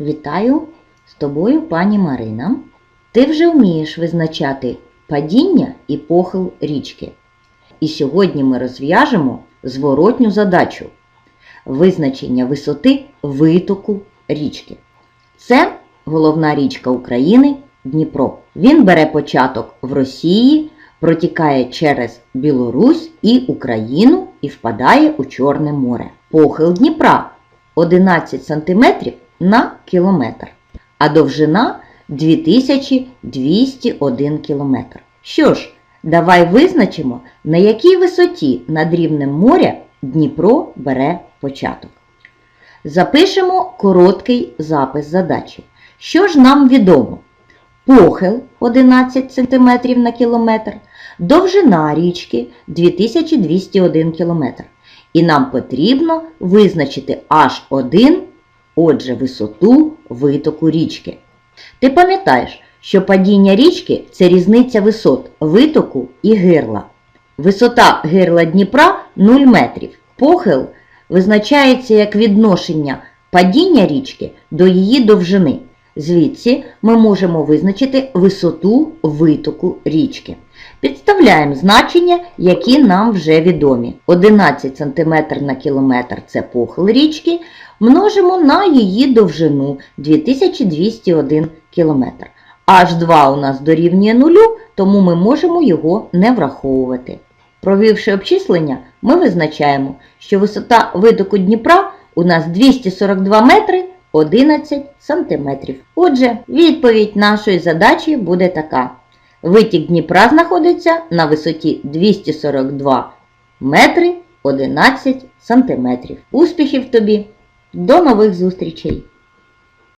Вітаю з тобою, пані Марина. Ти вже вмієш визначати падіння і похил річки. І сьогодні ми розв'яжемо зворотню задачу визначення висоти витоку річки. Це головна річка України Дніпро. Він бере початок в Росії, протікає через Білорусь і Україну і впадає у Чорне море. Похил Дніпра 11 см на кілометр, а довжина 2201 км. Що ж, давай визначимо, на якій висоті над рівнем моря Дніпро бере початок. Запишемо короткий запис задачі. Що ж нам відомо? Похил 11 см на кілометр, довжина річки 2201 км. І нам потрібно визначити H1, отже, висоту витоку річки. Ти пам'ятаєш, що падіння річки це різниця висот витоку і гирла. Висота гирла Дніпра 0 метрів. Похил визначається як відношення падіння річки до її довжини. Звідси ми можемо визначити висоту витоку річки. Підставляємо значення, які нам вже відомі. 11 см на кілометр це похил річки, множимо на її довжину 2201 км. H2 у нас дорівнює нулю, тому ми можемо його не враховувати. Провівши обчислення, ми визначаємо, що висота витоку Дніпра у нас 242 метри 11 сантиметрів. Отже, відповідь нашої задачі буде така. Витік Дніпра знаходиться на висоті 242 метри 11 сантиметрів. Успіхів тобі! До нових зустрічей!